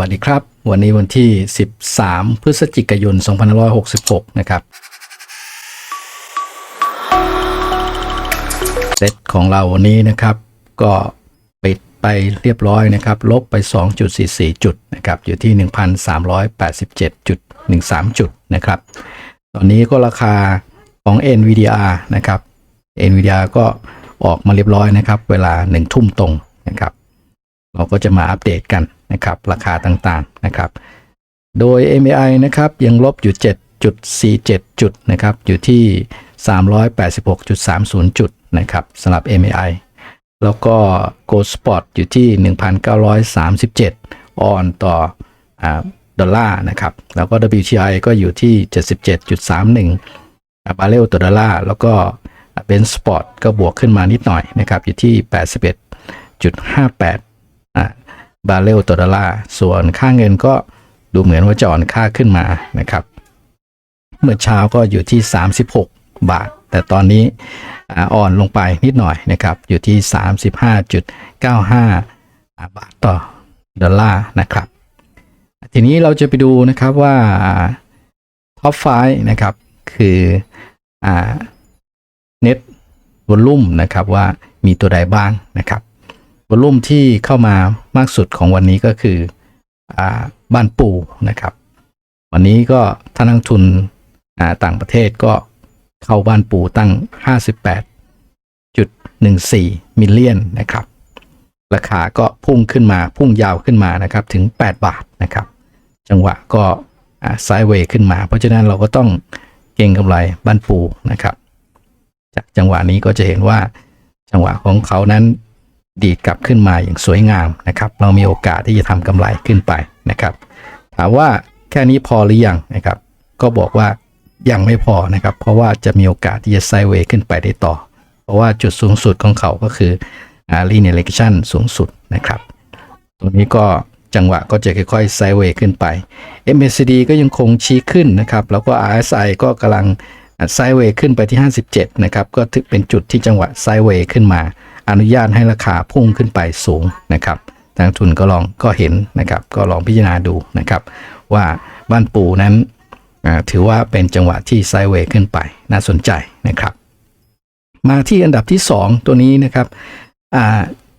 วัสดีครับ วันนี้วันที่ 13 พฤศจิกายน 2566 นะครับ เซตของเราวันนี้นะครับ ก็ปิดไปเรียบร้อยนะครับ ลบไป 2.44 จุดนะครับ อยู่ที่ 1,387.13 จุดนะครับ ตอนนี้ก็ราคาของ NVDR นะครับ NVDR ก็ออกมาเรียบร้อยนะครับ เวลา 1 ทุ่มตรงนะครับ เราก็จะมาอัปเดตกันนะครับราคาต่างๆนะครับ โดย MAI นะครับยังลบอยู่ 7.47 จุดนะครับอยู่ที่ 386.30 จุดนะครับสำหรับ MAI แล้วก็ Gold Spot อยู่ที่ 1,937 ออนต่ออดอลลาร์นะครับ แล้วก็ WTI ก็อยู่ที่ 77.31 บาร์เรลต่อดอลลาร์ แล้วก็เบนสปอร์ตก็บวกขึ้นมานิดหน่อยนะครับ อยู่ที่ 81.58อ่า บาร์เรลต่อดอลลาร์ ส่วนค่าเงินก็ดูเหมือนว่าจะอ่อนค่าขึ้นมานะครับ เมื่อเช้าก็อยู่ที่ 36 บาท แต่ตอนนี้อ่อนลงไปนิดหน่อยนะครับ อยู่ที่ 35.95 บาทต่อดอลลาร์นะครับ ทีนี้เราจะไปดูนะครับว่าท็อปไฟนะครับ คือเน็ตวอลุ่มนะครับว่ามีตัวใดบ้างนะครับ วอลุ่มที่เข้ามามากสุดของวันนี้ก็คืออบ้านปูนะครับ วันนี้ก็ท่านักทุนต่างประเทศก็เข้าบ้านปูตั้ง 58.14 มิลเลียนนะครับ ราคาก็พุ่งขึ้นมาพุ่งยาวขึ้นมานะครับถึง 8 บาทนะครับ จังหวะก็ไซด์เวย์ขึ้นมา เพราะฉะนั้นเราก็ต้องเก็งกำไรบ้านปูนะครับ จากจังหวะนี้ก็จะเห็นว่าจังหวะของเขานั้น ดีดกลับขึ้นมาอย่างสวยงามนะครับ เรามีโอกาสที่จะทำกำไรขึ้นไปนะครับ ถามว่าแค่นี้พอหรือยังนะครับ ก็บอกว่ายังไม่พอนะครับ เพราะว่าจะมีโอกาสที่จะไซเวย์ขึ้นไปได้ต่อ เพราะว่าจุดสูงสุดของเขาก็คืออ่า linear regression สูงสุดนะครับ ตรงนี้ก็จังหวะก็จะค่อยๆไซเวย์ขึ้นไป MACD ก็ยังคงชี้ขึ้นนะครับ แล้วก็ RSI ก็กำลังไซเวย์ขึ้นไปที่ 57 นะครับ ก็ถือเป็นจุดที่จังหวะไซเวย์ขึ้นมา อนุญาตให้ราคาพุ่งขึ้นไปสูงนะครับทางทุนก็ลองก็เห็นนะครับ ก็ลองพิจารณาดูนะครับ ว่าบ้านปูนั้นถือว่าเป็นจังหวะที่ไซเวย์ขึ้นไปน่าสนใจนะครับ มาที่อันดับที่ 2 ตัวนี้นะครับ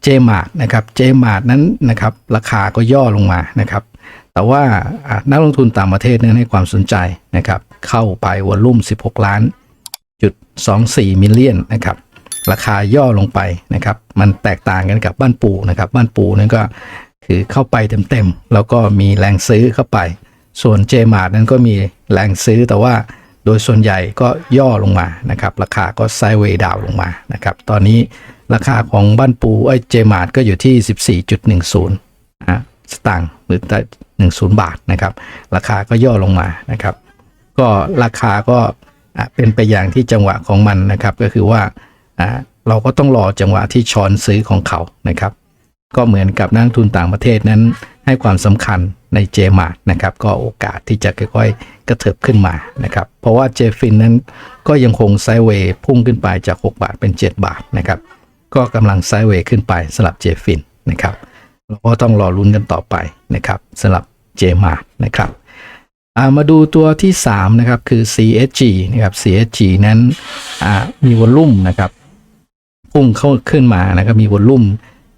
เจมาร์นะครับเจมาร์นั้นนะครับ ราคาก็ย่อลงมานะครับ แต่ว่าอ่านักลงทุนต่างประเทศนั้นให้ความสนใจนะครับ เข้าไปวอลลุ่ม 16 ล้านจุด24มิลเลียนนะครับ ราคาย่อลงไปนะครับ มันแตกต่างกันกับบ้านปูนะครับ บ้านปูนั้นก็คือเข้าไปเต็มๆแล้วก็มีแรงซื้อเข้าไป ส่วนเจมาร์นั้นก็มีแรงซื้อแต่ว่าโดยส่วนใหญ่ก็ย่อลงมานะครับ ราคาก็ไซด์เวย์ดาวลงมานะครับ ตอนนี้ราคาของบ้านปูไอ้เจมาร์ก็อยู่ที่ 14.10อะสตางค์หรือ10 บาทนะครับ ราคาก็ย่อลงมานะครับ ก็ราคาก็เป็นไปอย่างที่จังหวะของมันนะครับ ก็คือว่า อะเราก็ต้องรอจังหวะที่ช้อนซื้อของเขานะครับ ก็เหมือนกับนักทุนต่างประเทศนั้น ให้ความสำคัญในเจมาร์นะครับ ก็โอกาสที่จะค่อยๆ กระเถิบขึ้นมานะครับ เพราะว่าเจฟินนั้นก็ยังคงไซเวย์พุ่งขึ้นไปจาก 6 บาทเป็น 7 บาทนะครับ ก็กำลังไซเวย์ขึ้นไปสำหรับเจฟินนะครับเราก็ต้องรอลุ้นกันต่อไปนะครับสำหรับเจมาร์นะครับามาดูตัวที่ 3 นะครับ คือ CSG นะครับ CSG นั้นมีวอลลุ่มนะครับ พุ่งเข้าขึ้นมานะครับมีวอลลุ่ม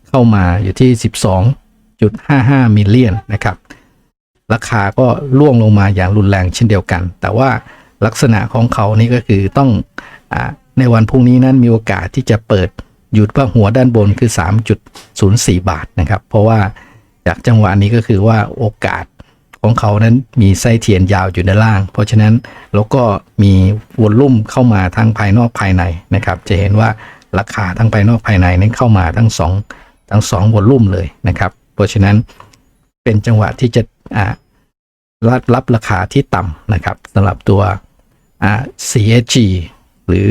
เข้ามาอยู่ที่ 12.55 มิลเลียนนะครับราคาก็ล่วงลงมาอย่างรุนแรงเช่นเดียวกัน แต่ว่าลักษณะของเขานี่ก็คือต้องอในวันพรุ่งนี้นั้นมีโอกาสที่จะเปิดหยุดว่าหัวด้านบนคือ 3.04 บาทนะครับ เพราะว่าจากจังหวะนี้ก็คือว่าโอกาสของเขานั้นมีไส้เทียนยาวอยู่ด้านล่าง เพราะฉะนั้นแล้วก็มีวอลลุ่มเข้ามาทั้งภายนอกภายในนะครับ จะเห็นว่า ราคาทั้งภายนอกภายในนั้นเข้ามาทั้งสองทั้งสองวอลลุ่มเลยนะครับ เพราะฉะนั้นเป็นจังหวะที่จะอ่ารับรับราคาที่ต่ำนะครับสำหรับตัวอ่า CSG หรือ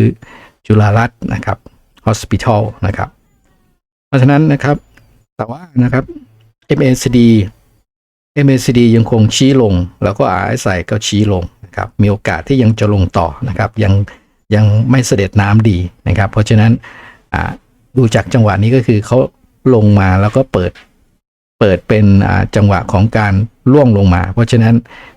จุฬารัตน์นะครับ Hospital นะครับ เพราะฉะนั้นนะครับแต่ว่านะครับ MACD MACD ยังคงชี้ลง แล้วก็ RSI ก็ชี้ลงนะครับ มีโอกาสที่ยังจะลงต่อนะครับ ยัง ยังไม่เสด็จน้ำดีนะครับ เพราะฉะนั้นดูจากจังหวะนี้ก็คือเขาลงมาแล้วก็เปิดเปิดเป็นจังหวะของการล่วงลงมา เพราะฉะนั้น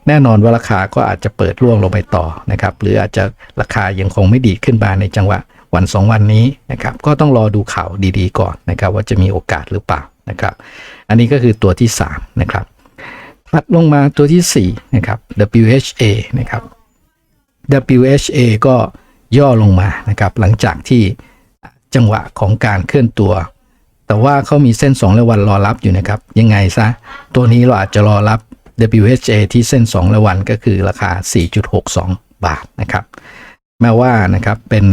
แน่นอนว่าราคาก็อาจจะเปิดล่วงลงไปต่อนะครับ หรืออาจจะราคายังคงไม่ดีขึ้นมาในจังหวะวันสองวันนี้นะครับ ก็ต้องรอดูข่าวดีๆก่อนนะครับ ว่าจะมีโอกาสหรือเปล่านะครับ อันนี้ก็คือตัวที่สามนะครับถัดลงมาตัวที่สี่นะครับ WHA นะครับ WHA ก็ ย่อลงมานะครับหลังจากที่จังหวะของการเคลื่อนตัว แต่ว่าเขามีเส้น2และวันรอรับอยู่นะครับ ยังไงซะ ตัวนี้เราอาจจะรอรับ WHA ที่เส้น 2 และวันก็คือราคา 4.62 บาทนะครับ แม้ว่านะครับเป็น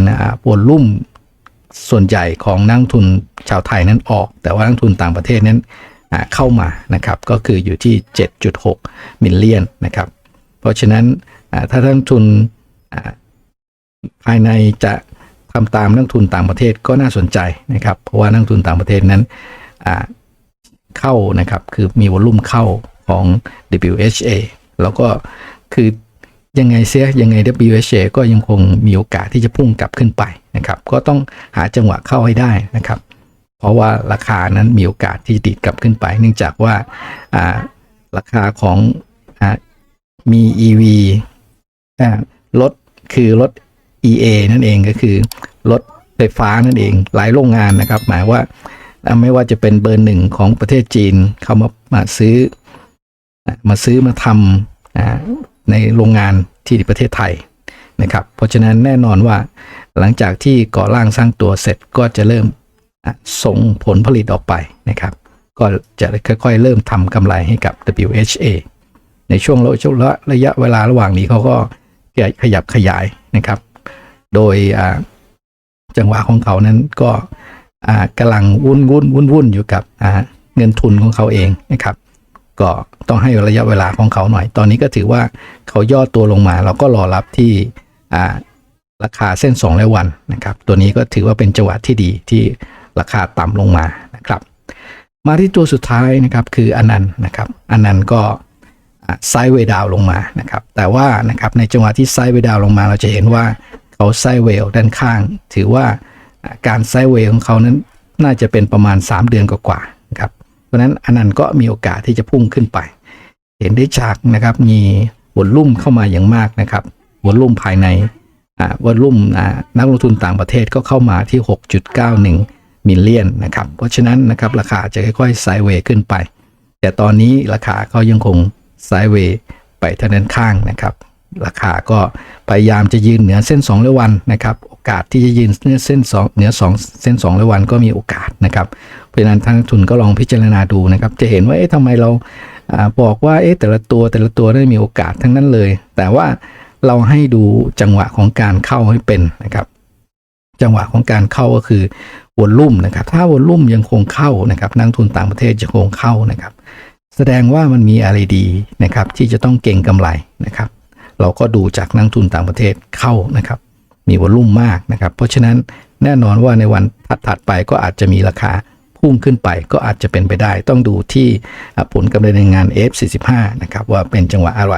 วอลลุ่มส่วนใหญ่ของนักทุนชาวไทยนั้นออก แต่ว่านักทุนต่างประเทศนั้นเข้ามานะครับก็คืออยู่ที่ 7.6 มิลเลียนนะครับ เพราะฉะนั้นอ่าถ้านทุน ภายในจะทำตามนักทุนต่างประเทศก็น่าสนใจนะครับ เพราะว่านักทุนต่างประเทศนั้นเข้านะครับ คือมีวอลุ่มเข้าของ WHA แล้วก็คือยังไงเสียยังไง WHA ก็ยังคงมีโอกาสที่จะพุ่งกลับขึ้นไปนะครับ ก็ต้องหาจังหวะเข้าให้ได้นะครับ เพราะว่าราคานั้นมีโอกาสที่จะดีดกลับขึ้นไป เนื่องจากว่าราคาของอมี EV อ่ารถคือรถ EA นั่นเองก็คือรถไฟฟ้านั่นเองหลายโรงงานนะครับ หมายว่าไม่ว่าจะเป็นเบอร์หนึ่งของประเทศจีนเขามามาซื้อ มาซื้อมาทำในโรงงานที่ประเทศไทยนะครับ เพราะฉะนั้นแน่นอนว่าหลังจากที่ก่อร่างสร้างตัวเสร็จก็จะเริ่มส่งผลผลิตออกไปนะครับ ก็จะค่อยๆ เริ่มทำกำไรให้กับ WHA ในช่วงระยะเวลาระหว่างนี้เขาก็ขยับขยายนะครับ โดยจังหวะของเขานั้นก็กำลังวุ่นวุ่นวุ่นวุ่นอยู่กับเงินทุนของเขาเองนะครับ ก็ต้องให้ระยะเวลาของเขาหน่อย ตอนนี้ก็ถือว่าเขาย่อตัวลงมา เราก็รอรับที่ราคาเส้น2และวันนะครับ ตัวนี้ก็ถือว่าเป็นจังหวะที่ดีที่ราคาต่ำลงมานะครับ มาที่ตัวสุดท้ายนะครับคืออนันต์นะครับอนันต์ก็ไซด์เวดาวลงมานะครับ แต่ว่านะครับในจังหวะที่ไซด์เวดาวลงมา เราจะเห็นว่า เขาไซเวลด้านข้าง ถือว่าการไซเวลของเขานั้นน่าจะเป็นประมาณ 3 เดือนกว่าๆครับเพราะนั้นอนันต์ก็มีโอกาสที่จะพุ่งขึ้นไป เห็นได้จากนะครับมีวอลลุ่มเข้ามาอย่างมากนะครับวอลลุ่มภายในวอลลุ่มนักลงทุนต่างประเทศก็เข้ามาที่ 6.91 มิลเลียนนะครับ เพราะฉะนั้นนะครับราคาจะค่อยๆไซเวย์ขึ้นไป แต่ตอนนี้ราคาก็ยังคงไซเวย์ไปทางด้านข้างนะครับ ราคาก็พยายามจะยืนเหนือเส้น2ร้อยวันนะครับ โอกาสที่จะยืนเหนือส้น2เหนือ2เส้น2ร้อยวันก็มีโอกาสนะครับ เพราะฉะนั้นทางทุนก็ลองพิจารณาดูนะครับ จะเห็นว่าเอ๊ะทำไมเราอบอกว่าเอ๊ะแต่ละตัวแต่ละตัวได้มีโอกาสทั้งนั้นเลย แต่ว่าเราให้ดูจังหวะของการเข้าให้เป็นนะครับ จังหวะของการเข้าก็คือวอลลุ่มนะครับ ถ้าวอลลุ่มยังคงเข้านะครับ นักทุนต่างประเทศจะคงเข้านะครับ แสดงว่ามันมีอะไรดีนะครับ ที่จะต้องเก่งกำไรนะครับ เราก็ดูจากนักทุนต่างประเทศเข้านะครับ มีวอลุ่มมากนะครับ เพราะฉะนั้นแน่นอนว่าในวันถัดๆไปก็อาจจะมีราคาพุ่งขึ้นไปก็อาจจะเป็นไปได้ ต้องดูที่ผลกำไรในงาน F45 นะครับว่าเป็นจังหวะอะไร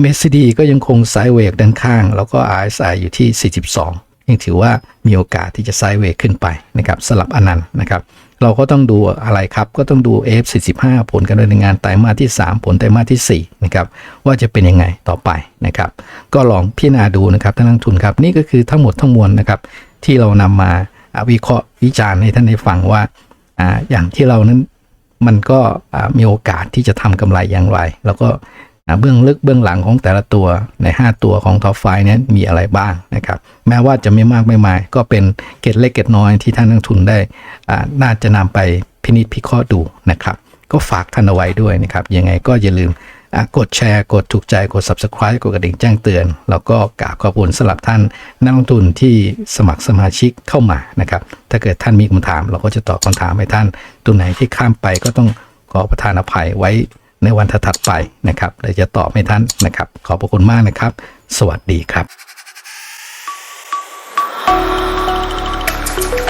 MACD ก็ยังคงไซด์เวกด้านข้าง แล้วก็ RSI อยู่ที่ 42 ยังถือว่ามีโอกาสที่จะไซด์เวกขึ้นไปนะครับสลับอนันต์นะครับ เราก็ต้องดูอะไรครับ ก็ต้องดู F45 ผลการดำเนินงานไตรมาสที่ 3 ผลไตรมาสที่4นะครับว่าจะเป็นยังไงต่อไปนะครับ ก็ลองพิจารณาดูนะครับท่านนักลงทุนครับ นี่ก็คือทั้งหมดทั้งมวลนะครับ ที่เรานำมาวิเคราะห์วิจารณ์ให้ท่านได้ฟังว่าอ่าอย่างที่เรานั้นมันก็มีโอกาสที่จะทำกำไรอย่างไร แล้วก็ เบื้องลึกเบื้องหลังของแต่ละตัวใน 5 ตัวของท็อปไฟนี้มีอะไรบ้างนะครับแม้ว่าจะไม่มากไม่มาย ก็เป็นเกร็ดเล็กเกร็ดน้อยที่ท่านนักลงทุนได้น่าจะนำไปพินิจพิเคราะห์ดูนะครับ ก็ฝากท่านเอาไว้ด้วยนะครับยังไงก็อย่าลืมกดแชร์กดถูกใจกด subscribe กดกระดิ่งแจ้งเตือน แล้วก็กราบขอบคุณสำหรับท่านนักลงทุนที่สมัครสมาชิกเข้ามานะครับถ้าเกิดท่านมีคำถาม เราก็จะตอบคำถามให้ท่าน ตัวไหนที่ข้ามไปก็ต้องขอประทานอภัยไว้ ในวันถัดไปนะครับเราจะตอบให้ท่านนะครับ ขอบพระคุณมากนะครับ สวัสดีครับ